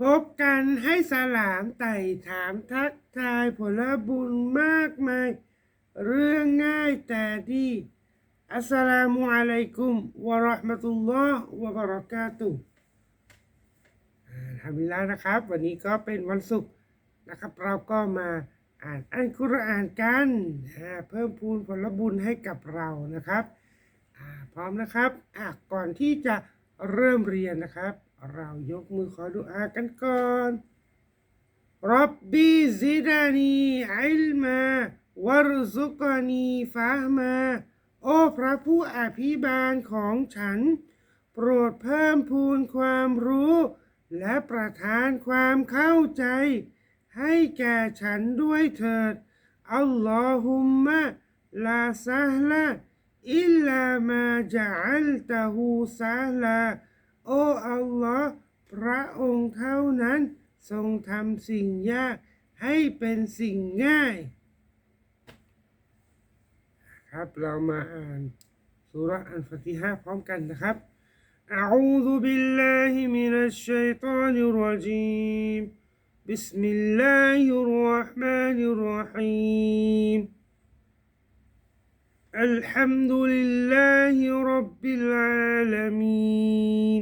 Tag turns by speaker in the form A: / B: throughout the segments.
A: พบกันให้สลามไต่ถามทักทายผลบุญมากมาย เรื่องง่ายแต่ดี อัสสลามุอะลัยกุมวะราะห์มะตุลลอฮ์วะบะเราะกาตุฮ์อ่าทำมิลลาฮ์นะครับ วันนี้ก็เป็นวันศุกร์นะครับ เราก็มาอ่านอัลกุรอานกันเพิ่มพูนผลบุญให้กับเรานะครับพร้อมนะครับก่อนที่จะเริ่มเรียนนะครับ เรายกมือขอดุอากันก่อนรับบีซิดานีอิลมาวรซุกานีฟาฮมา โอ้พระผู้อภิบาลของฉัน โปรดเพิ่มพูนความรู้ และประทานความเข้าใจ ให้แก่ฉันด้วยเถิด อัลลอฮุมมะลาซาฮลาอิลลามาจัลตะฮูซาฮลา โอ้อัลลอฮ์พระองค์เท่านั้นทรงทำสิ่งยากให้เป็นสิ่งง่าย ครับเรามาอ่านสุราะห์อันฟาติฮะห์พร้อมกันนะครับ أعوذ بالله من الشيطان الرجيم بسم الله الرحمن الرحيم الحمد لله رب العالمين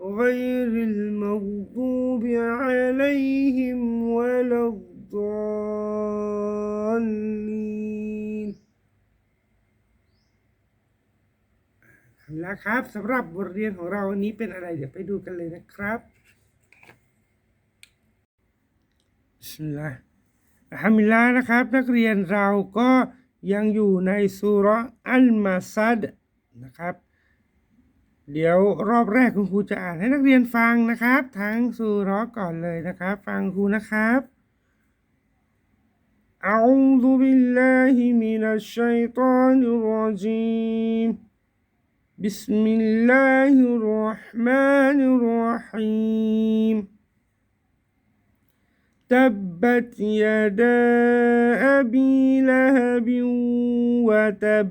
A: غير المغضوب عليهم ولا الضالين แล้วครับสำหรับบทเรียนของเราวันนี้เป็นอะไร เดี๋ยวไปดูกันเลยนะครับบิสมิลลาห์อัลฮัมดุลิลลาห์นะครับ นักเรียนเราก็ยังอยู่ในสุเราะห์อัลมาซัดนะครับ เดี๋ยวรอบแรกคุณครูจะอ่านให้นักเรียนฟังนะครับ ทั้งสุเราะห์ก่อนเลยนะครับ ฟังครูนะครับ أعوذ بالله من الشيطان الرجيم بسم الله الرحمن الرحيم تبت يدا أبي لهب وتب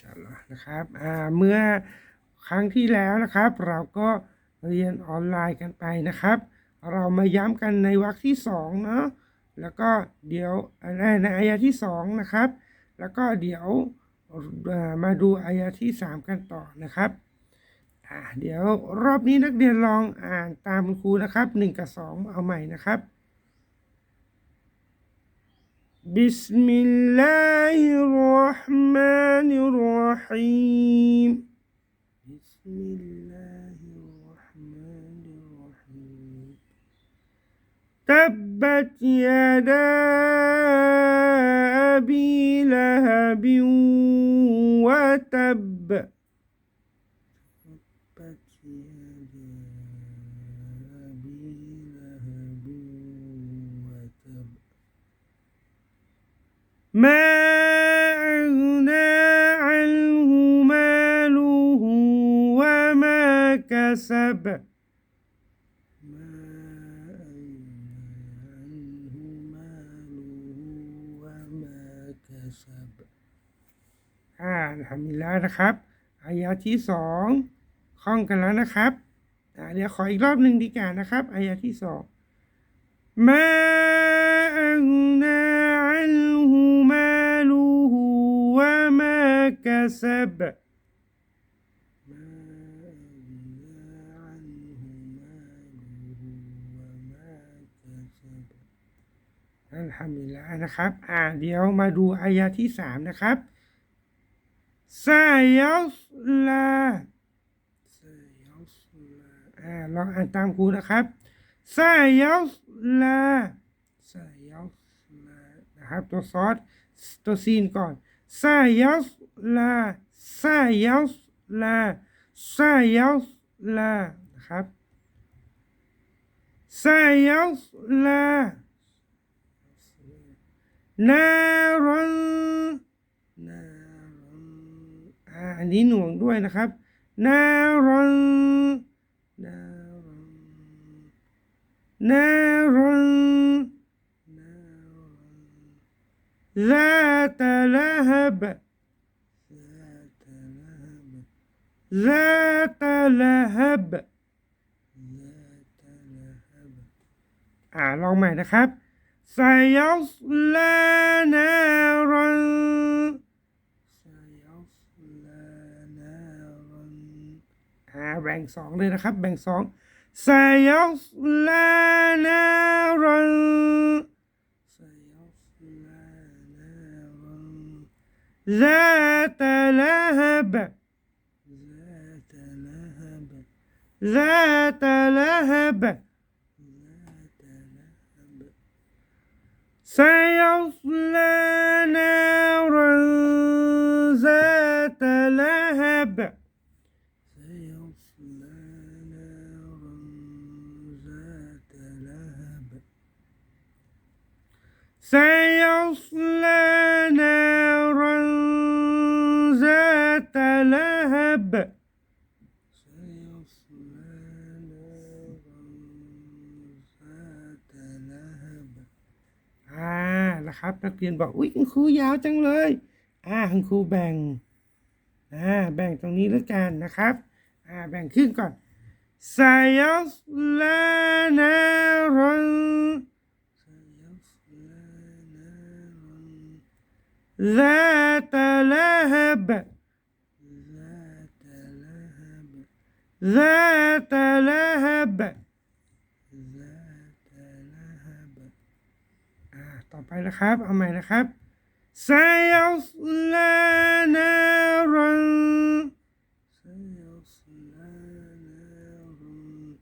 A: ชาลลอนะครับเมื่อครั้งที่แล้วนะครับ เราก็เรียนออนไลน์กันไปนะครับ เรามาย้ำกันในวรรคที่สองเนาะแล้วก็เดี๋ยวในอายะที่สองนะครับ แล้วก็เดี๋ยวมาดูอายะที่สามกันต่อนะครับเดี๋ยวรอบนี้นักเรียนลองอ่านตามคุณครูนะครับหนึ่งกับสองเอาใหม่นะครับ بسم الله الرحمن الرحيم. بسم الله الرحمن الرحيم. تبت يدا أبي لهب وتب ما أغنى عنه ماله وما كسب ما أغنى عنه ماله وما كسب อ่าทำดีแล้วนะครับ อายะที่สองคล่องกันแล้วนะครับอ่าเดี๋ยวขออีกรอบหนึ่งดีกว่านะครับ อายะที่สอง ما أغنى عنه ماله وما كسب ما أغنى عنه ماله وما كسب อัลฮัมดุลิลลาห์นะครับ อ่า เดี๋ยวมาดูอายะที่สามนะครับซายัสลาซายัสลาอ่า ลองอ่านตามครูนะครับซายัสลาซายัสลา ครับ ตัวซอสตัวซีนก่อนซาเยัสลาซาเยัสลาซาเยัสลานะครับซาเยัสลานารันนารันอ่าอันนี้หน่วงด้วยนะครับนารันนารันนารัน ذات لهب ذات لهب ذات لهب อ่าลองใหม่นะครับ سيصلى نارا سيصلى نارا อ่าแบ่งสองเลยนะครับ แบ่งสอง سيصلى نارا سيصلى ذات لهب. ذات لهب. ذات لهب. سيصلى نارا ذات لهب. سيصلى نارا ذات لهب. سيصلى نارا ครับ นักเรียนบอกอุ้ยคุณครูยาวจังเลย อ่าคุณครูแบ่งอ่าแบ่งตรงนี้แล้วกันนะครับอ่าแบ่งครึ่งก่อนสายัสลานารันไายัสลานารันลาตาลาฮบลาตาลาฮบลาตะลาฮบ า ต่อไปนะครับ เอาใหม่นะครับ سيصلى نارا سيصلى نارا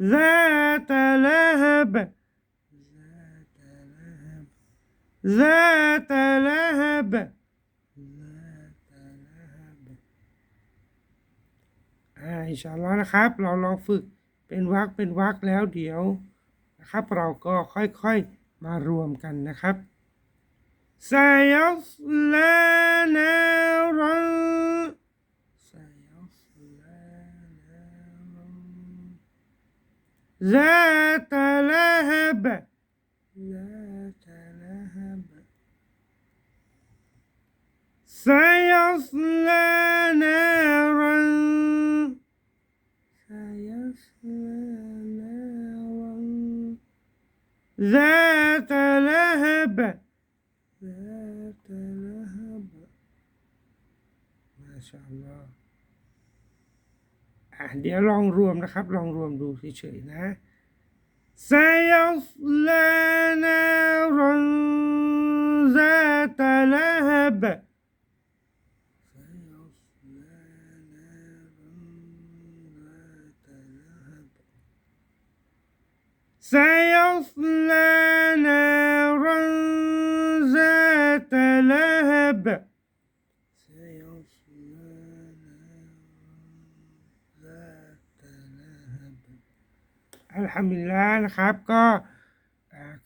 A: ذات لهب ذات لهب ذات لهب ذات لهب อ่าอินชาอัลลอฮ์นะครับ เราลองฝึกเป็นวรรคเป็นวรรคแล้วเดี๋ยวนะครับ เราก็ค่อยๆ มารวมกันนะครับ سيصلى نارا سيصلى نارا ذات لهب ذات لهب سيصلى نارا سيصلى نارا ذات ชาลออะเดี๋ยวลองรวมนะครับ ลองรวมดูเฉยๆนะซยลานารันซาตะลาบซยลานา ฮัมดุลิลลานะครับ ก็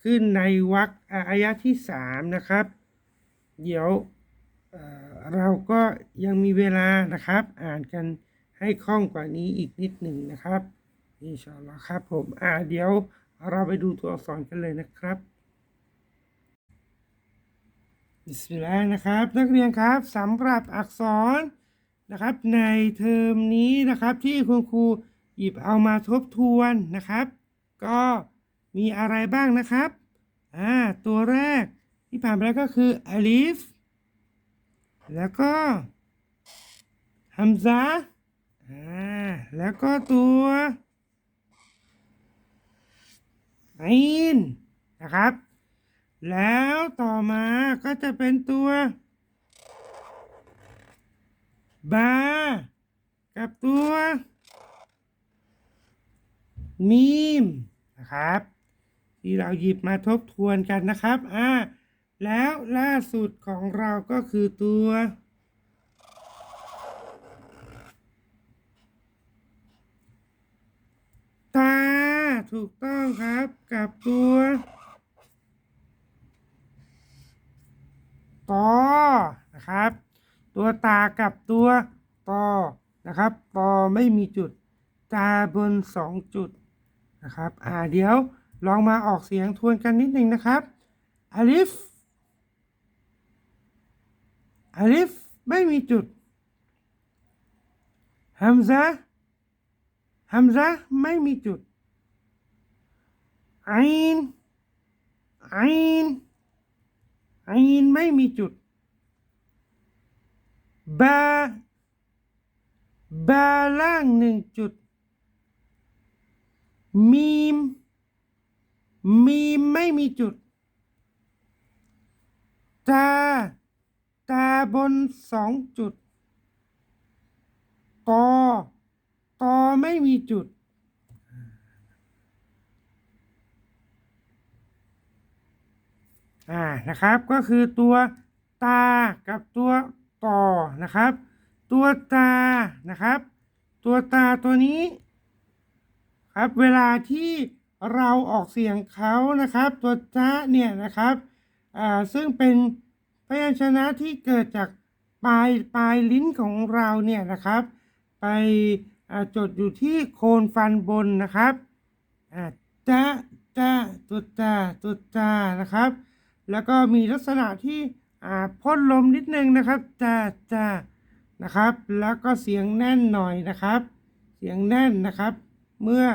A: ขึ้นในวรรคอายะที่สามนะครับ เดี๋ยวเอ่อเราก็ยังมีเวลานะครับ อ่านกันให้คล่องกว่านี้อีกนิดหนึ่งนะครับอินชาอัลลอฮ์ครับผมอ่าเดี๋ยวเราไปดูตัวอักษรกันเลยนะครับบิสมิลลาห์นะครับ นักเรียนครับสำหรับอักษรนะครับ ในเทอมนี้นะครับที่คุณครูหยิบเอามาทบทวนนะครับ ก็มีอะไรบ้างนะครับอ่าตัวแรกที่ผ่านไปแล้วก็คืออลิฟแล้วก็ฮัมซาอ่าแล้วก็ตัวอินนะครับ แล้วต่อมาก็จะเป็นตัวบากับตัวมีม นะครับ ที่เราหยิบมาทบทวนกันนะครับอ่าแล้วล่าสุดของเราก็คือตัว ตาถูกต้องครับกับตัวตอนะครับ ตัวตากับตัวตอนะครับตอไม่มีจุด ตาบนสองจุด นะครับ อ่าเดี๋ยวลองมาออกเสียงทวนกันนิดหนึ่งนะครับอาลิฟอาลิฟไม่มีจุดฮัมซะฮัมซะไม่มีจุดอินอินอินไม่มีจุดบาบาล่างหนึ่งจุด มีม มีมไม่มีจุด ตา ตาบนสองจุดตอตอไม่มีจุด อ่า นะครับ ก็คือตัวตากับตัวต่อนะครับ ตัวตา นะครับ ตัวตาตัวนี้ ครับเวลาที่เราออกเสียงเขานะครับ ตัวจ้าเนี่ยนะครับอ่าซึ่งเป็นพยัญชนะที่เกิดจากปลายปลายลิ้นของเราเนี่ยนะครับ ไปจดอยู่ที่โคนฟันบนนะครับอ่าจ้าจ้าตัวจ้าตัวจ้านะครับ แล้วก็มีลักษณะที่พ่นลมนิดนึงนะครับจ้าจ้านะครับ แล้วก็เสียงแน่นหน่อยนะครับ เสียงแน่นนะครับ เมื่อ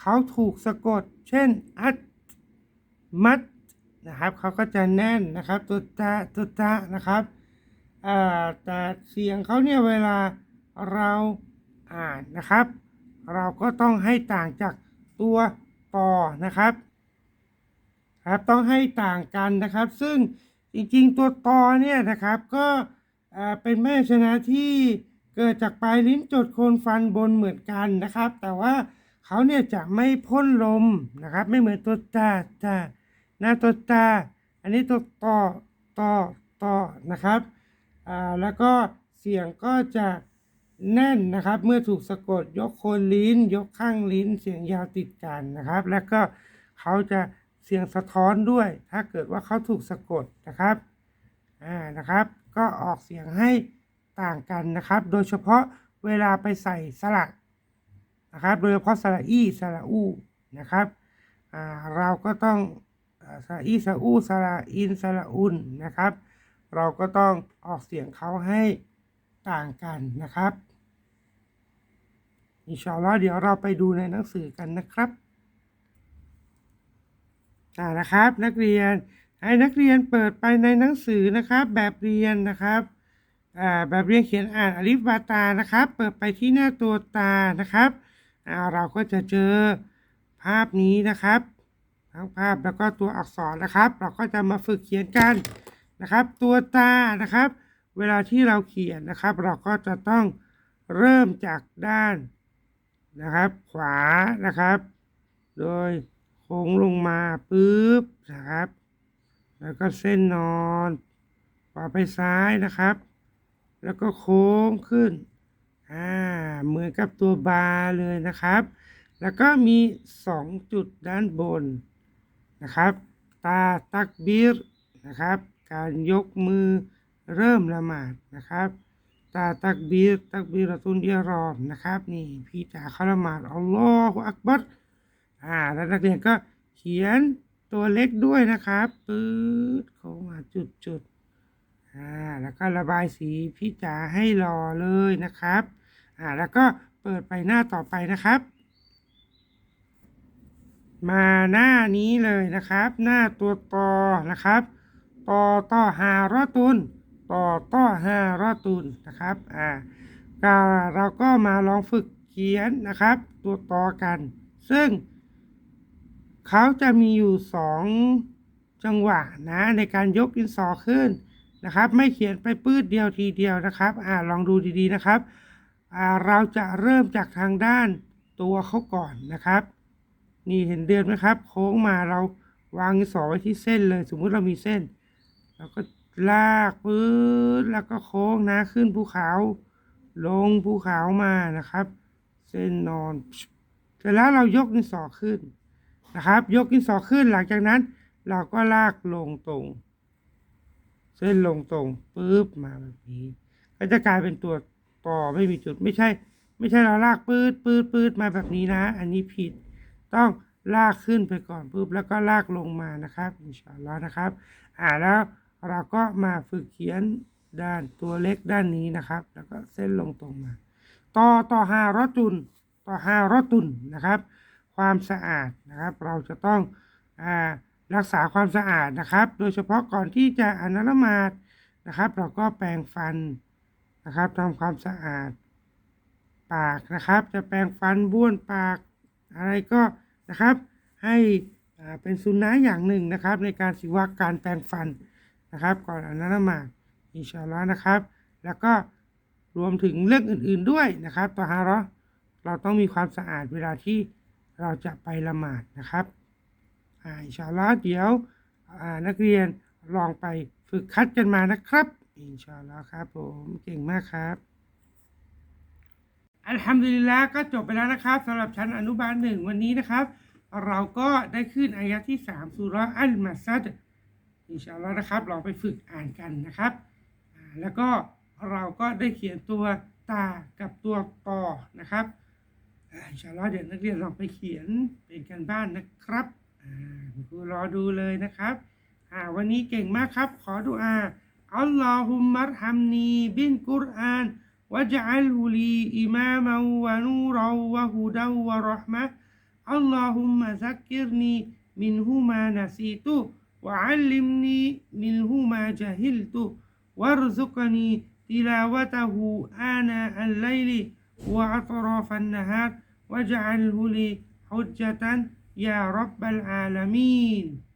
A: เขาถูกสะกด เช่น อัด มัดนะครับ เขาก็จะแน่นนะครับตัวจ้าตัวจ้านะครับแต่เสียงเขาเนี่ยเวลาเราอ่านนะครับ เราก็ต้องให้ต่างจากตัวต่อนะครับครับต้องให้ต่างกันนะครับ ซึ่งจริงๆตัวตอเนี่ยนะครับ ก็เป็นแม่ชนะที่เกิดจากปลายลิ้นจดโคนฟันบนเหมือนกันนะครับ แต่ว่า เขาเนี่ยจะไม่พ่นลมนะครับ ไม่เหมือนตัวตาตาหน้าตัวตา อันนี้ตัวต่อต่อต่อนะครับอ่าแล้วก็เสียงก็จะแน่นนะครับ เมื่อถูกสะกดยกโคนลิ้น ยกข้างลิ้น เสียงยาวติดกันนะครับ แล้วก็เขาจะเสียงสะท้อนด้วย ถ้าเกิดว่าเขาถูกสะกดนะครับอ่านะครับ ก็ออกเสียงให้ต่างกันนะครับ โดยเฉพาะเวลาไปใส่สระ นะครับโดยเฉพาะสระอีสระอูนะครับเราก็ต้องอ่าสระอีสระอูสระอินสระอุนนะครับ เราก็ต้องออกเสียงเขาให้ต่างกันนะครับอินชาอัลลอฮ์เดี๋ยวเราไปดูในหนังสือกันนะครับอ่านะครับ นักเรียนให้นักเรียนเปิดไปในหนังสือนะครับ แบบเรียนนะครับอ่าแบบเรียนเขียนอ่านอลิฟบาตานะครับ เปิดไปที่หน้าตัวตานะครับ เราก็จะเจอภาพนี้นะครับ ทั้งภาพแล้วก็ตัวอักษรนะครับ เราก็จะมาฝึกเขียนกันนะครับ ตัวตานะครับ เวลาที่เราเขียนนะครับ เราก็จะต้องเริ่มจากด้านนะครับ ขวานะครับ โดยโค้งลงมาปุ๊บนะครับ แล้วก็เส้นนอนขวาไปซ้ายนะครับ แล้วก็โค้งขึ้น อ่าเหมือนกับตัวบาร์เลยนะครับ แล้วก็มีสองจุดด้านบนนะครับ ตาตักบีรนะครับ การยกมือเริ่มละหมาดนะครับ ตาตักบีรตักบีรตุนเอียรอมนะครับ นี่พี่จ๋าเขาละหมาดอัลลอฮฺอักบัรอ่าแล้วนักเรียนก็เขียนตัวเล็กด้วยนะครับปื๊ดเข้ามาจุดจุดอ่าแล้วก็ระบายสีพี่จ๋าให้รอเลยนะครับ อ่าแล้วก็เปิดไปหน้าต่อไปนะครับ มาหน้านี้เลยนะครับ หน้าตัวตอนะครับตอต่อหารอตุนต่อต่อหารอตุนนะครับอ่าก็เราก็มาลองฝึกเขียนนะครับ ตัวต่อกัน ซึ่งเขาจะมีอยู่สองจังหวะนะในการยกดินสอขึ้นนะครับ ไม่เขียนไปปื้ดเดียวทีเดียวนะครับ อ่าลองดูดีๆนะครับ เราจะเริ่มจากทางด้านตัวเขาก่อนนะครับ นี่เห็นเดือนไหมครับ โค้งมาเราวางสอไว้ที่เส้นเลย สมมุติเรามีเส้นแล้วก็ลากปื๊ดแล้วก็โค้งนะขึ้นภูเขา ลงภูเขามานะครับ เส้นนอนเสร็จแล้วเรายกดินสอขึ้นนะครับ ยกดินสอขึ้นหลังจากนั้น เราก็ลากลงตรง เส้นลงตรงปุ๊บมาแบบนี้ ก็จะกลายเป็นตัว ต่อไม่มีจุดไม่ใช่ ไม่ใช่เราลากปื๊ดปื๊ดปื๊ดมาแบบนี้นะ อันนี้ผิดต้องลากขึ้นไปก่อนปุ๊บแล้วก็ลากลงมานะครับอินชาอัลลอฮ์นะครับ อ่าแล้วเราก็มาฝึกเขียนด้านตัวเล็กด้านนี้นะครับ แล้วก็เส้นลงตรงมา ต่อต่อหารอตุนต่อหารอตุนนะครับ ความสะอาดนะครับ เราจะต้องอ่ารักษาความสะอาดนะครับ โดยเฉพาะก่อนที่จะอนาละมาดนะครับ เราก็แปรงฟัน นะครับทำความสะอาด ปากนะครับ จะแปรงฟันบ้วนปาก อะไรก็นะครับ ให้เป็นสุนนะอย่างหนึ่งนะครับ ในการสิวักการแปรงฟันนะครับ ก่อนอานาละหมาอินชาอัลลอฮ์นะครับ แล้วก็รวมถึงเรื่องอื่น ๆด้วยนะครับต่อฮาร์เราต้องมีความสะอาดเวลาที่เราจะไปละหมาดนะครับอินชาอัลลอฮ์เดี๋ยวนักเรียนลองไปฝึกคัดกันมานะครับ อินชาอัลลอฮ์ครับผมเก่งมากครับอัลฮัมดุลิลละก็จบไปแล้วนะครับสำหรับชั้นอนุบาลหนึ่งวันนี้นะครับ เราก็ได้ขึ้นอายะที่3สุรอัลมาซัดอินชาอัลลอฮ์นะครับลองไปฝึกอ่านกันนะครับ แล้วก็เราก็ได้เขียนตัวตากับตัวปอนะครับอินชาอัลลอฮ์เดี๋ยวนักเรียนลองไปเขียนเป็นกันบ้านนะครับครูรอดูเลยนะครับวันนี้เก่งมากครับ ขอดุอา اللهم ارحمني بالقرآن واجعله لي إماما ونورا وهدى ورحمة. اللهم ذكرني منهما نسيت وعلمني منهما جهلته وارزقني تلاوته آناء الليل وأطراف النهار. واجعله لي حجة يا رب العالمين.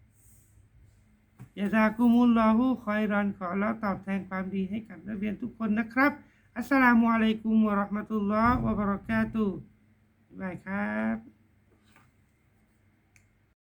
A: ยาซากุมุลลอฮูคอยรอนขอเราตอบแทนความดีให้กับนักเรียนทุกคนนะครับ อัสสลามุอะลัยกุมวะราะห์มะตุลลอฮ์วะบะเราะกาตุบายครับ